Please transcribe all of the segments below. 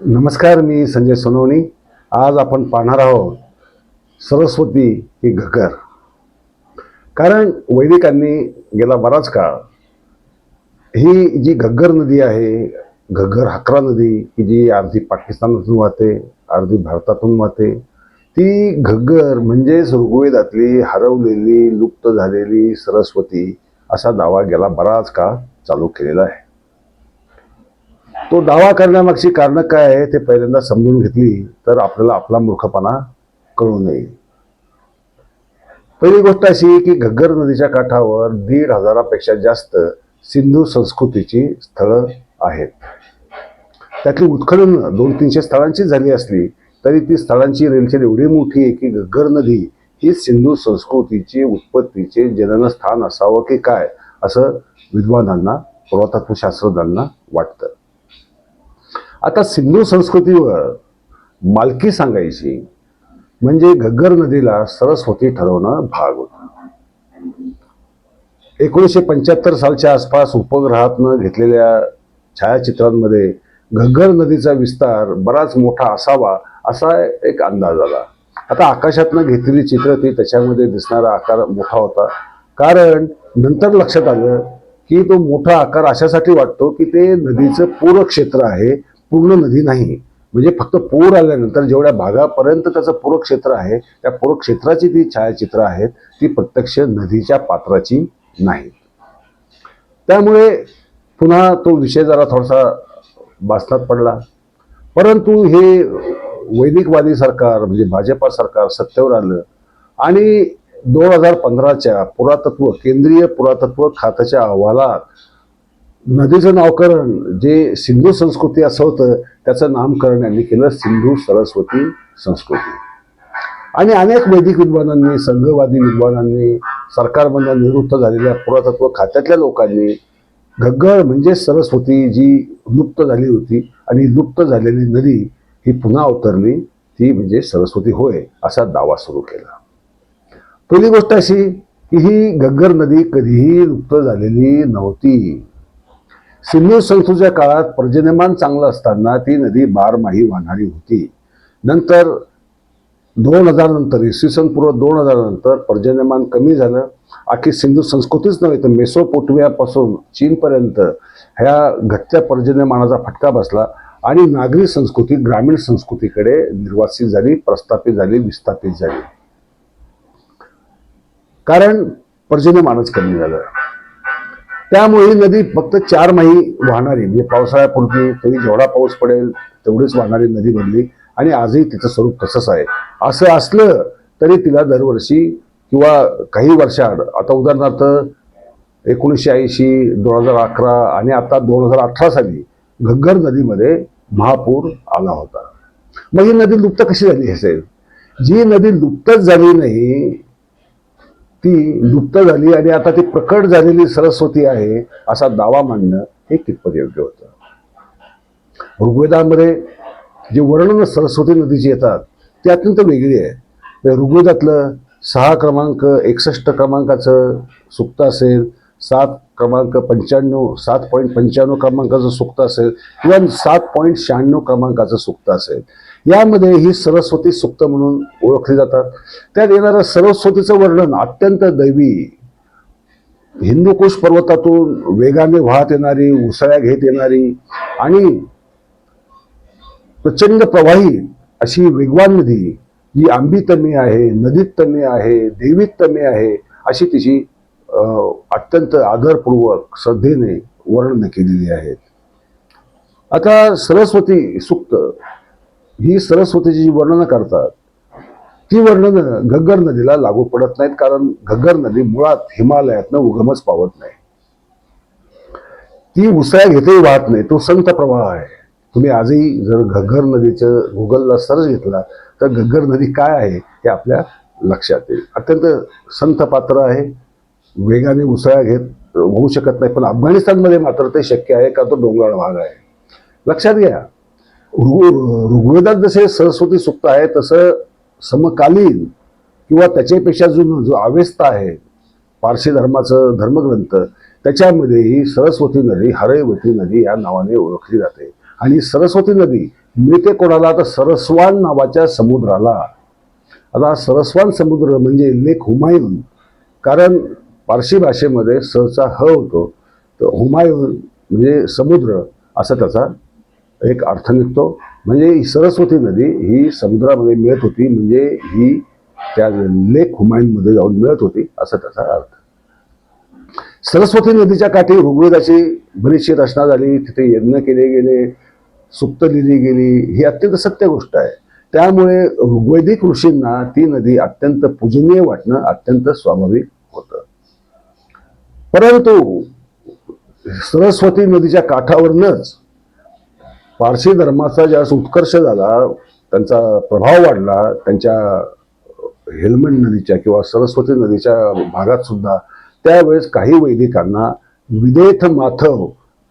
नमस्कार मी संजय सोनवणी. आज आपण पाहणार आहोत सरस्वती ही घग्गर कारण वैदिकांनी गेला बराच काळ ही जी घग्गर नदी आहे घग्गर हाकरा नदी ही जी अर्धी पाकिस्तानातून वाहते अर्धी भारतातून वाहते ती घग्गर म्हणजेच ऋग्वेदातली हरवलेली लुप्त झालेली सरस्वती असा दावा गेला बराच काळ चालू केलेला आहे. तो दावा करण्यामागची कारणं काय आहे ते पहिल्यांदा समजून घेतली तर आपल्याला आपला मूर्खपणा कळून येईल पहिली गोष्ट अशी की घग्गर नदीच्या काठावर दीड हजारापेक्षा जास्त सिंधू संस्कृतीची स्थळं आहेत. त्यातली उत्खनन दोन तीनशे स्थळांची झाली असली तरी ती स्थळांची रेलचेल एवढी मोठी आहे की घग्गर नदी ही सिंधू संस्कृतीची उत्पत्तीचे जननस्थान असावं की काय असं विद्वानांना पुरातत्वशास्त्रज्ञांना वाटतं. आता सिंधू संस्कृतीवर मालकी सांगायची म्हणजे घग्गर नदीला सरस्वती ठरवणं भाग होत. एकोणीसशे पंच्याहत्तर सालच्या आसपास उपग्रहातनं घेतलेल्या छायाचित्रांमध्ये घग्गर नदीचा विस्तार बराच मोठा असावा असा एक अंदाज आला. आता आकाशातनं घेतलेली चित्र ती त्याच्यामध्ये दिसणारा आकार मोठा होता. कारण नंतर लक्षात आलं की तो मोठा आकार अशासाठी वाटतो की ते नदीचं पूर क्षेत्र आहे पूर्ण नदी नाही. म्हणजे फक्त पूर आल्यानंतर जेवढ्या भागापर्यंत त्याचं पूरक्षेत्र आहे त्या पूर क्षेत्राची ती छायाचित्र आहेत ती प्रत्यक्ष नदीच्या पात्राची नाहीत. त्यामुळे पुन्हा तो विषय जरा थोडासा बासनात पडला. परंतु हे वैदिकवादी सरकार म्हणजे भाजपा सरकार सत्तेवर आलं आणि दोन हजार पंधराच्या पुरातत्व केंद्रीय पुरातत्व खात्याच्या अहवालात नदीचं नावकरण जे सिंधू संस्कृती असं होतं त्याचं नामकरण यांनी केलं सिंधू सरस्वती संस्कृती. आणि अनेक वैदिक विद्वानांनी संघवादी विद्वानांनी सरकारमधल्या निवृत्त झालेल्या पुरातत्व खात्यातल्या लोकांनी घग्गर म्हणजे सरस्वती जी लुप्त झाली होती आणि लुप्त झालेली नदी ही पुन्हा अवतरली ती म्हणजे सरस्वती होय असा दावा सुरू केला. पहिली गोष्ट अशी की ही घग्गर नदी कधीही लुप्त झालेली नव्हती. सिंधू संस्थेच्या काळात पर्जन्यमान चांगलं असताना ती नदी बारमाही वाहणारी होती. नंतर दोन हजार नंतर इसवी सन पूर्व दोन हजार नंतर पर्जन्यमान कमी झालं. आखी सिंधू संस्कृतीच नव्हे तर मेसोपोटव्यापासून चीनपर्यंत ह्या घटत्या पर्जन्यमानाचा फटका बसला आणि नागरी संस्कृती ग्रामीण संस्कृतीकडे निर्वासित झाली प्रस्थापित झाली विस्थापित झाली. कारण पर्जन्यमानच कमी झालं. त्यामुळे ही नदी फक्त चार माही वाहणारी म्हणजे पावसाळ्यापूर्वी तरी जेवढा पाऊस पडेल तेवढीच वाहणारी नदी बनली आणि आजही तिचं स्वरूप तसंच आहे. असं असलं तरी तिला दरवर्षी किंवा काही वर्षाआड आता उदाहरणार्थ एकोणीसशे ऐंशी दोन हजार अकरा आणि आता दोन हजार अठरा साली घग्गर नदीमध्ये महापूर आला होता. मग ही नदी लुप्त कशी झाली असेल? जी नदी लुप्तच झाली नाही ती लुप्त झाली आणि आता ती प्रकट झालेली सरस्वती आहे असा दावा मांडणं हे कितपत योग्य होतं? ऋग्वेदामध्ये जे वर्णन सरस्वती नदीची येतात ती अत्यंत वेगळी आहे. म्हणजे ऋग्वेदातलं सहा क्रमांक एकसष्ट क्रमांकाचं सुक्त असेल सात क्रमांक पंच्याण्णव सात पॉईंट पंच्याण्णव क्रमांकाचं सुक्त असेल किंवा सात पॉईंट शहाण्णव क्रमांकाचं सुक्त असेल. यामध्ये ही सरस्वती सुक्त म्हणून ओळखली जातात. त्यात येणारं सरस्वतीचं वर्णन अत्यंत दैवी हिंदुकुश पर्वतातून वेगाने वाहत येणारी उसळ्या घेत येणारी आणि प्रचंड प्रवाही अशी वेगवान नदी जी आंबीतमी आहे नदीतमे आहे देवीतमी आहे अशी तिची अं, अत्यंत आदरपूर्वक श्रद्धेने वर्णन केलेली आहेत. आता सरस्वती सुक्त ही सरस्वतीची जी वर्णनं करतात ती वर्णनं घग्गर नदीला लागू पडत नाहीत कारण घग्गर नदी मुळात हिमालयातनं उगमच पावत नाही. ती उसळ्या घेतही वाहत नाही तो संत प्रवाह आहे. तुम्ही आजही जर घग्गर नदीचं गुगलला सर्च घेतला तर घग्गर नदी काय आहे हे आपल्या लक्षात येईल. अत्यंत संत पात्र आहे वेगाने उसळ्या घेत होऊ शकत नाही पण अफगाणिस्तानमध्ये मात्र ते शक्य आहे का तो डोंगराळ भाग आहे. लक्षात घ्या ऋग्वेदात जसे सरस्वती सुक्त आहे तसं समकालीन किंवा त्याच्यापेक्षा जो जो अवेस्ता आहे पारशी धर्माचं धर्मग्रंथ त्याच्यामध्येही सरस्वती नदी हरयवती नदी या नावाने ओळखली जाते. आणि सरस्वती नदी मिळते कोणाला? तर सरस्वान नावाच्या समुद्राला. आता सरस्वान समुद्र म्हणजे लेख हुमायून. कारण पारशी भाषेमध्ये सहचा ह होतो. तर हुमायून म्हणजे समुद्र असा त्याचा एक अर्थ निघतो. म्हणजे ही सरस्वती नदी ही समुद्रामध्ये मिळत होती. म्हणजे ही त्या लेख हुमायूनमध्ये जाऊन मिळत होती असा त्याचा अर्थ. सरस्वती नदीच्या काठी ऋग्वेदाची बरीचशी रचना झाली. तिथे यज्ञ केले गेले सुप्त लिहिली गेली. ही अत्यंत सत्य गोष्ट आहे. त्यामुळे ऋग्वैदिक ऋषींना ती नदी अत्यंत पूजनीय वाटणं अत्यंत स्वाभाविक होतं. परंतु सरस्वती नदीच्या काठावरनच पारसी धर्माचा ज्यावेळेस उत्कर्ष झाला त्यांचा प्रभाव वाढला त्यांच्या हेल्मंड नदीच्या किंवा सरस्वती नदीच्या भागात सुद्धा त्यावेळेस काही वैदिकांना विदेथ माथव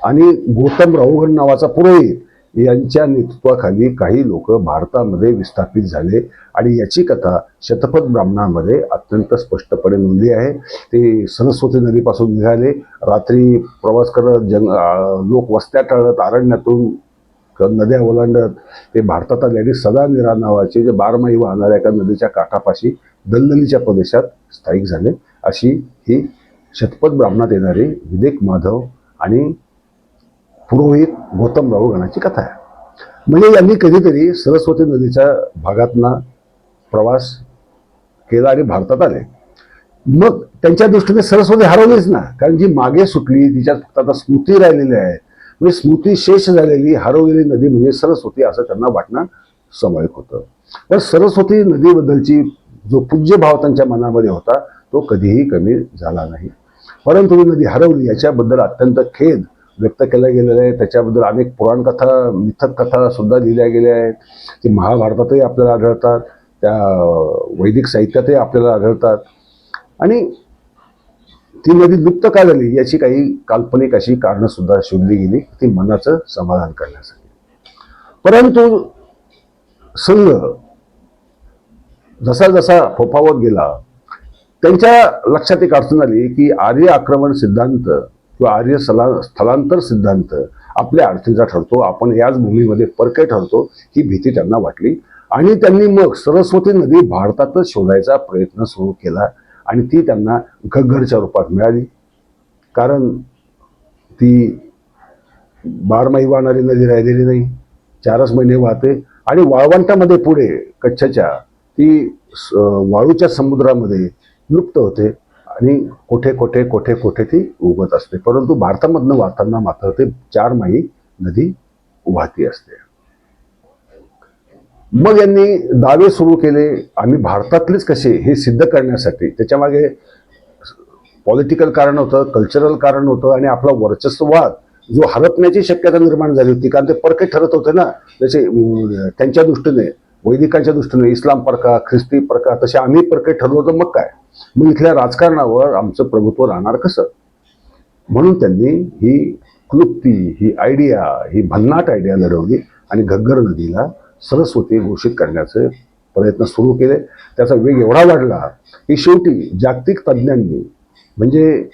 आणि गौतम राहुगण नावाचा पुरोहित यांच्या नेतृत्वाखाली काही लोक भारतामध्ये विस्थापित झाले. आणि याची कथा शतपथ ब्राह्मणामध्ये अत्यंत स्पष्टपणे नोंदली आहे. ते सरस्वती नदीपासून निघाले. रात्री प्रवास करत जंग लोक वस्त्या टाळत अरण्यातून नद्या ओलांडत ते भारतात आले आणि सदानिरा नावाचे जे बारमाही वाहणाऱ्या एका नदीच्या काठापाशी दलदलीच्या प्रदेशात स्थायिक झाले. अशी ही शतपथ ब्राह्मणात येणारी विवेक माधव आणि पुरोहित गौतमराव गणाची कथा आहे. म्हणजे यांनी कधीतरी सरस्वती नदीच्या भागातना प्रवास केला आणि भारतात आले. मग त्यांच्या दृष्टीने सरस्वती हरवलीच ना कारण जी मागे सुटली तिच्यात फक्त आता स्मृती राहिलेली आहे. म्हणजे स्मृती शेष झालेली हरवलेली नदी म्हणजे सरस्वती असं त्यांना वाटणं स्वाभाविक होतं. पण सरस्वती नदीबद्दलची जो पूज्य भाव त्यांच्या मनामध्ये होता तो कधीही कमी झाला नाही. परंतु ही नदी हरवली याच्याबद्दल अत्यंत खेद व्यक्त केला गेलेला आहे. त्याच्याबद्दल अनेक पुराणकथा मिथक कथा सुद्धा लिहिल्या गेल्या आहेत. ती महाभारतातही आपल्याला आढळतात. त्या वैदिक साहित्यातही आपल्याला आढळतात. आणि ती नदी लुप्त का झाली याची काही काल्पनिक अशी कारणं सुद्धा शोधली गेली. ती मनाचं समाधान करण्यासाठी. परंतु संघ जसा जसा फोफावत गेला त्यांच्या लक्षात एक अडचण आली की आर्य आक्रमण सिद्धांत किंवा आर्य सला स्थलांतर सिद्धांत आपल्या अडचणीचा ठरतो. आपण याच भूमीमध्ये परके ठरतो ही भीती त्यांना वाटली. आणि त्यांनी मग सरस्वती नदी भारतातच शोधायचा प्रयत्न सुरू केला. आणि ती त्यांना घग्गरच्या रूपात मिळाली. कारण ती बारमाही वाहणारी नदी राहिलेली नाही. चारच महिने वाहते. आणि वाळवंटामध्ये पुढे कच्छच्या ती स- वाळूच्या समुद्रामध्ये लुप्त होते. आणि कोठे कोठे कोठे कोठे ती उगत असते. परंतु भारतामधनं वाहताना मात्र ते चार माही नदी वाहती असते. मग यांनी दावे सुरू केले. आम्ही भारतातलेच कसे हे सिद्ध करण्यासाठी. त्याच्यामागे पॉलिटिकल कारण होतं कल्चरल कारण होतं आणि आपला वर्चस्ववाद जो हरपण्याची शक्यता निर्माण झाली होती कारण ते परके ठरत होते ना. जसे त्यांच्या दृष्टीने वैदिकांच्या दृष्टीने इस्लाम परका ख्रिस्ती परका तसे आम्ही परके ठरलो होतो मग काय? मग इथल्या राजकारणावर आमचं प्रभुत्व राहणार कसं? म्हणून त्यांनी ही क्लुप्ती ही आयडिया ही भन्नाट आयडिया लढवली आणि घग्गर नदीला सरस्वती घोषित करण्याचे प्रयत्न सुरू केले. त्याचा वेग एवढा वाढला की शेवटी जागतिक तज्ज्ञांनी म्हणजे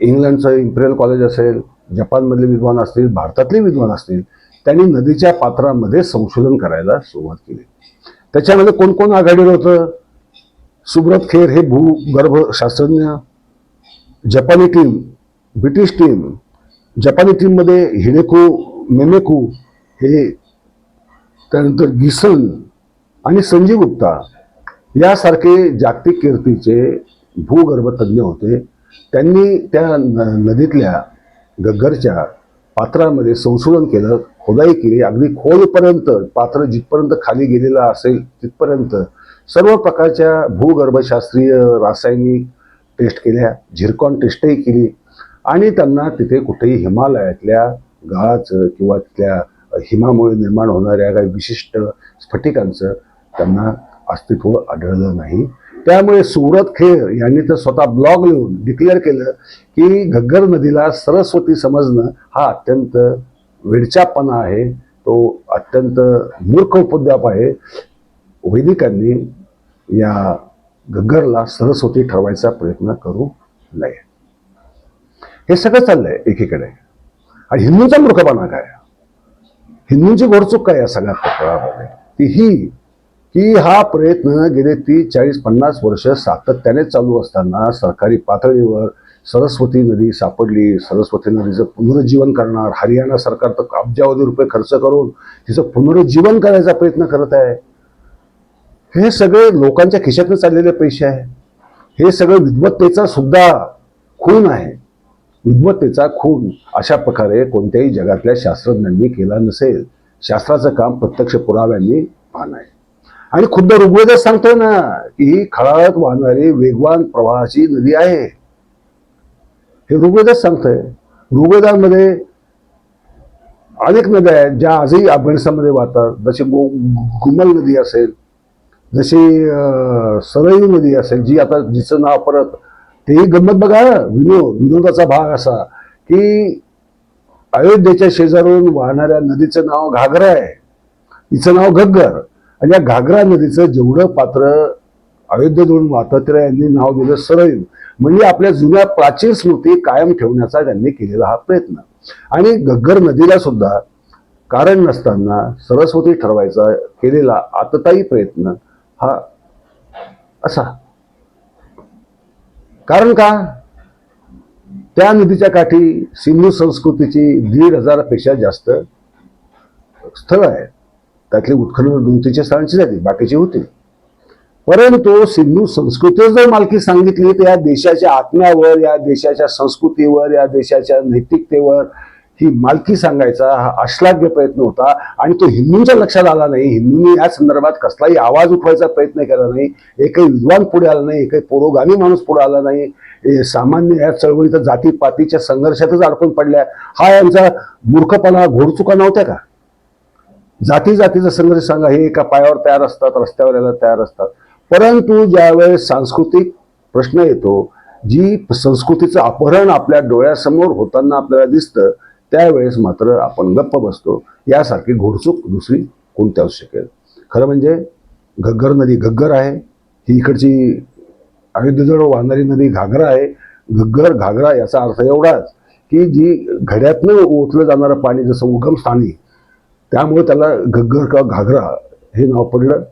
इंग्लंडचं इम्पेरियल कॉलेज असेल जपानमधले विद्वान असतील भारतातले विद्वान असतील त्यांनी नदीच्या पात्रामध्ये संशोधन करायला सुरुवात केली. त्याच्यामध्ये कोण कोण आघाडीवर होतं? सुब्रत खेर हे भूगर्भशास्त्रज्ञ जपानी टीम ब्रिटिश टीम जपानी टीममध्ये हिडेको मेमेकू हे त्यानंतर गिसन आणि संजीव गुप्ता यासारखे जागतिक कीर्तीचे भूगर्भतज्ञ होते. त्यांनी त्या न- नदीतल्या गग्गरच्या पात्रामध्ये संशोधन केलं. खोदाई केली. अगदी खोलपर्यंत पात्र जिथपर्यंत खाली गेलेलं असेल तिथपर्यंत सर्व प्रकारच्या भूगर्भशास्त्रीय रासायनिक टेस्ट केल्या. झिरकॉन टेस्टही केली. आणि त्यांना तिथे कुठेही हिमालयातल्या गाळाचं किंवा तिथल्या हिमामुळे निर्माण होणाऱ्या काही विशिष्ट स्फटिकांचं त्यांना अस्तित्व आढळलं नाही. त्यामुळे सुरत खेर यांनी तर स्वतः ब्लॉग लिहून डिक्लेअर केलं की घग्गर नदीला सरस्वती समजणं हा अत्यंत वेडचापणा आहे. तो अत्यंत मूर्ख उपद्याप आहे. वैदिकांनी या घग्गरला सरस्वती ठरवायचा प्रयत्न करू नये. हे सगळं चाललंय एकीकडे. आणि हिंदूचा मूर्खपणा काय? हिंदूंची घोडचूक काय या सगळ्या प्रकरणामध्ये? ती ही की हा प्रयत्न गेले तीस चाळीस पन्नास वर्ष सातत्याने चालू असताना सरकारी पातळीवर सरस्वती नदी सापडली. सरस्वती नदीचं पुनरुज्जीवन करणार. हरियाणा सरकार तर अब्जावधी रुपये खर्च करून तिचं पुनरुज्जीवन करायचा प्रयत्न करत आहे. हे सगळे लोकांच्या खिशातून चाललेले पैसे आहे. हे सगळं विद्वत्तेचा सुद्धा खून आहे. विद्वत्तेचा खून अशा प्रकारे कोणत्याही जगातल्या शास्त्रज्ञांनी केला नसेल. शास्त्राचं काम प्रत्यक्ष पुराव्यांनी पाहणं आहे आणि खुद्द ऋग्वेदच सांगतोय ना की ही खळाळत वाहणारी वेगवान प्रवाहाची नदी आहे. हे ऋग्वेदच सांगतंय. ऋग्वेदांमध्ये अनेक नद्या आहेत ज्या आजही अफगाणिस्तानमध्ये वाहतात. जशी गो गुमल नदी असेल जशी सरयू नदी असेल जी आता जिचं नाव परत ते गंमत बघा विनोद विनोदाचा भाग असा की अयोध्येच्या शेजारून वाहणाऱ्या नदीचं नाव घागरा आहे. तिचं नाव घग्गर. आणि या घागरा नदीचं जेवढं पात्र अयोध्येजवळून वाहतं यांनी नाव दिलं सरयू म्हणजे आपल्या जुन्या प्राचीन स्मृती कायम ठेवण्याचा त्यांनी केलेला हा प्रयत्न. आणि घग्गर नदीला सुद्धा कारण नसताना सरस्वती ठरवायचा केलेला आतताही प्रयत्न हा असा कारण का? त्या नदीच्या काठी सिंधू संस्कृतीची दीड हजारापेक्षा जास्त स्थळ आहेत. त्यातली उत्खनन दोन तीनशे स्थळांची झाली बाकीची होती. परंतु सिंधू संस्कृती जर मालकी सांगितली तर या देशाच्या आत्म्यावर या देशाच्या संस्कृतीवर या देशाच्या नैतिकतेवर ही मालकी सांगायचा हा अश्लाघ्य प्रयत्न होता आणि तो हिंदूंच्या लक्षात आला नाही. हिंदूंनी या संदर्भात कसलाही आवाज उठवायचा प्रयत्न केला नाही. एकही विद्वान पुढे आला नाही एकही पुरोगामी माणूस पुढे आला नाही. सामान्य या चळवळीत जातीपातीच्या संघर्षातच अडकून पडल्या. हा यांचा मूर्खपणा घोडचुका नव्हत्या का? जाती जातीचा संघर्ष सांगा. हे एका पायावर तयार असतात रस्त्यावर यायला तयार असतात. परंतु ज्यावेळेस सांस्कृतिक प्रश्न येतो जी संस्कृतीचं अपहरण आपल्या डोळ्यासमोर होताना आपल्याला दिसतं त्यावेळेस मात्र आपण गप्प बसतो. यासारखी घोडचूक दुसरी कोणती असू शकेल? खरं म्हणजे घग्गर नदी घग्गर आहे. ही इकडची अयोध्येजवळ वाहणारी नदी घागरा आहे. घग्गर घागरा याचा अर्थ एवढाच की जी घड्यातनं ओतलं जाणारं पाणी जसं उगम स्थानी त्यामुळे त्याला घग्गर किंवा घागरा हे नाव पडलं.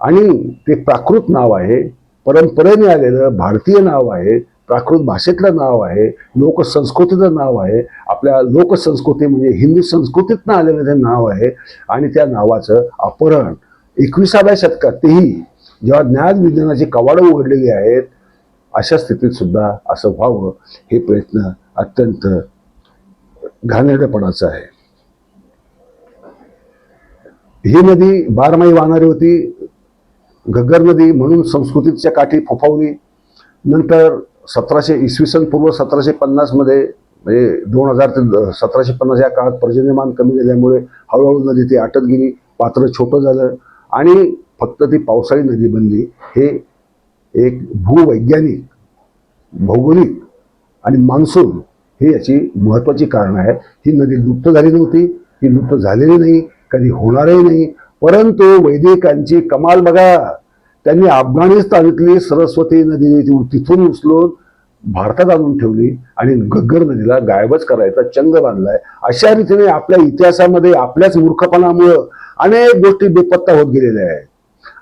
आणि ते प्राकृत नाव आहे. परंपरेने आलेलं भारतीय नाव आहे. प्राकृत भाषेतलं नाव आहे लोकसंस्कृतीचं नाव आहे आपल्या लोकसंस्कृती म्हणजे हिंदू संस्कृतीतनं आलेलं ते नाव आहे आणि त्या नावाचं अपहरण. एकविसाव्या शतकातही जेव्हा ज्ञान विज्ञानाची कवाडं उघडलेली आहेत अशा स्थितीत सुद्धा असं व्हावं हे प्रयत्न अत्यंत घाणेरडेपणाचं आहे. ही नदी बारमाही वाहणारी होती. घग्गर नदी म्हणून संस्कृतीच्या काठी फोफावली. नंतर सतराशे इसवी सन पूर्व सतराशे पन्नासमध्ये म्हणजे दोन हजार ते सतराशे पन्नास या काळात पर्जन्यमान कमी झाल्यामुळे हळूहळू नदी ती आटत गेली पात्र छोटं झालं आणि फक्त ती पावसाळी नदी बनली. हे एक भूवैज्ञानिक भौगोलिक आणि मान्सून ही याची महत्त्वाची कारणं आहे ही नदी लुप्त झाली नव्हती ही लुप्त झालेली नाही कधी होणारही नाही परंतु वैदिकांची कमाल बघा. त्यांनी अफगाणिस्तानातली सरस्वती नदी तिथून उचलून भारतात आणून ठेवली आणि गग्गर नदीला गायबच करायचा चंग बांधलाय. अशा रीतीने आपल्या इतिहासामध्ये आपल्याच मूर्खपणामुळं अनेक गोष्टी बेपत्ता होत गेलेल्या आहेत.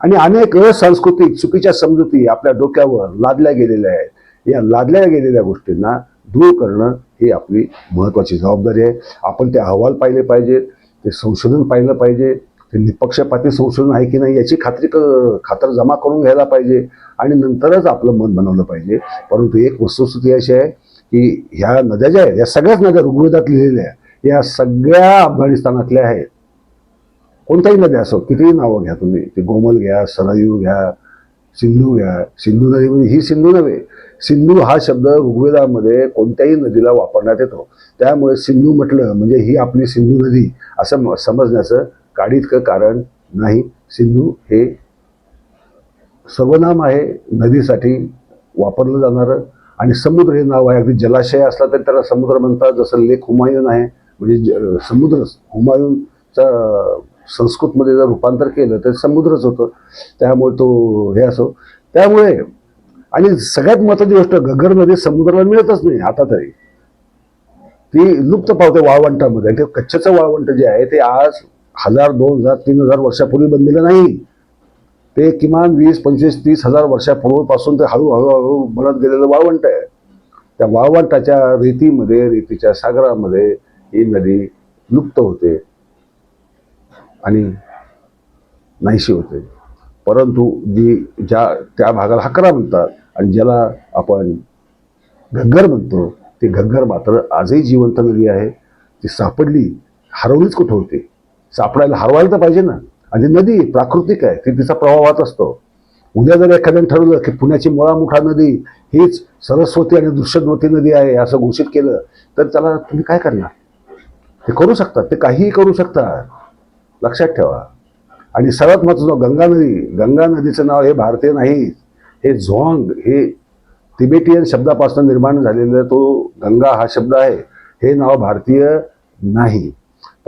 आणि अनेक असांस्कृतिक चुकीच्या समजुती आपल्या डोक्यावर लादल्या गेलेल्या आहेत. या लादल्या गेलेल्या गोष्टींना दूर करणं ही आपली महत्त्वाची जबाबदारी आहे. आपण ते अहवाल पाहिले पाहिजेत ते संशोधन पाहिलं पाहिजे ते निपक्षपाती संशोधन आहे की नाही याची खात्री क- खातर जमा करून घ्यायला पाहिजे आणि नंतरच आपलं मत बनवलं पाहिजे. परंतु एक वस्तुस्थिती अशी आहे की ह्या नद्या ज्या आहेत या सगळ्याच नद्या ऋग्वेदात लिहिलेल्या या सगळ्या अफगाणिस्तानातल्या आहेत. कोणत्याही नद्या असो कितीही नावं घ्या तुम्ही. ते गोमल घ्या सरयू घ्या सिंधू घ्या. सिंधू नदी म्हणजे ही सिंधू नव्हे. सिंधू हा शब्द ऋग्वेदामध्ये कोणत्याही नदीला वापरण्यात येतो. त्यामुळे सिंधू म्हटलं म्हणजे ही आपली सिंधू नदी असं म- समजण्याचं काडीतकं कारण नाही. सिंधू हे सर्वनाम आहे नदीसाठी वापरलं जाणारं. आणि समुद्र हे नाव आहे. अगदी जलाशय असला तरी त्याला समुद्र म्हणतात. जसं लेक हुमायून आहे म्हणजे ज- समुद्र हुमायूनचा संस्कृतमध्ये जर रूपांतर केलं तर समुद्रच होतं. त्यामुळे तो हे असो. त्यामुळे आणि सगळ्यात महत्त्वाची गोष्ट गगर नदी समुद्राला मिळतच नाही आता तरी. ती लुप्त पावते वाळवंटामध्ये. ते कच्छचं वाळवंट जे आहे ते आज हजार दोन हजार तीन हजार वर्षापूर्वी बनलेलं नाही. ते किमान वीस पंचवीस तीस हजार वर्षापूर्वीपासून ते हळूहळू हळू बनत गेलेलं वाळवंट आहे. त्या वाळवंटाच्या रेतीमध्ये रेतीच्या सागरामध्ये ही नदी लुप्त होते आणि नाहीशी होते. परंतु जी ज्या त्या भागाला हकरा म्हणतात आणि ज्याला आपण घग्गर म्हणतो ती घग्गर मात्र आजही जिवंत नदी आहे. ती सापडली हरवलीच कुठं होती? सापडायला हरवायला तर पाहिजे ना. आणि नदी प्राकृतिक आहे ती तिचा प्रवाह वाहत असतो. उद्या जर एखाद्याने ठरवलं की पुण्याची मुळामुठा नदी हीच सरस्वती आणि दृश्यवती नदी आहे असं घोषित केलं तर त्याला तुम्ही काय करणार? ते करू शकतात ते काहीही करू शकतात. लक्षात ठेवा. आणि सर्वात महत्त्वाचं गंगा नदी गंगा नदीचं नाव हे भारतीय नाही. हे झोंग हे तिबेटियन शब्दापासून निर्माण झालेलं तो गंगा हा शब्द आहे. हे नाव भारतीय नाही.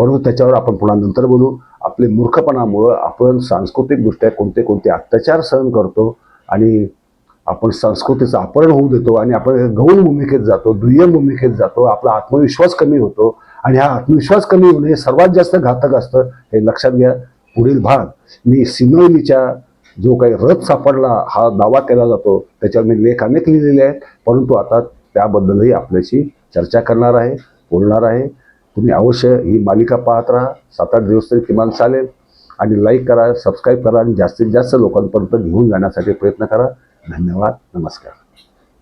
परंतु त्याच्यावर आपण पुन्हा नंतर बोलू. आपले मूर्खपणामुळं आपण सांस्कृतिकदृष्ट्या कोणते कोणते अत्याचार सहन करतो आणि आपण संस्कृतीचं अपहरण होऊ देतो आणि आपण गौण भूमिकेत जातो दुय्यम भूमिकेत जातो. आपला आत्मविश्वास कमी होतो आणि हा आत्मविश्वास कमी होणे हे सर्वात जास्त घातक असतं हे लक्षात घ्या. पुढील भाग मी सिनोईलीच्या जो काही रथ सापडला हा दावा केला जातो. त्याच्यावर मी लेख अनेक लिहिलेले आहेत. परंतु आता त्याबद्दलही आपल्याशी चर्चा करणार आहे बोलणार आहे. तुम्ही अवश्य ही मालिका पाहत राहा. सात आठ दिवस तरी किमान चालेल. आणि लाईक करा सबस्क्राईब करा आणि जास्तीत जास्त लोकांपर्यंत घेऊन जाण्यासाठी प्रयत्न करा. धन्यवाद. नमस्कार.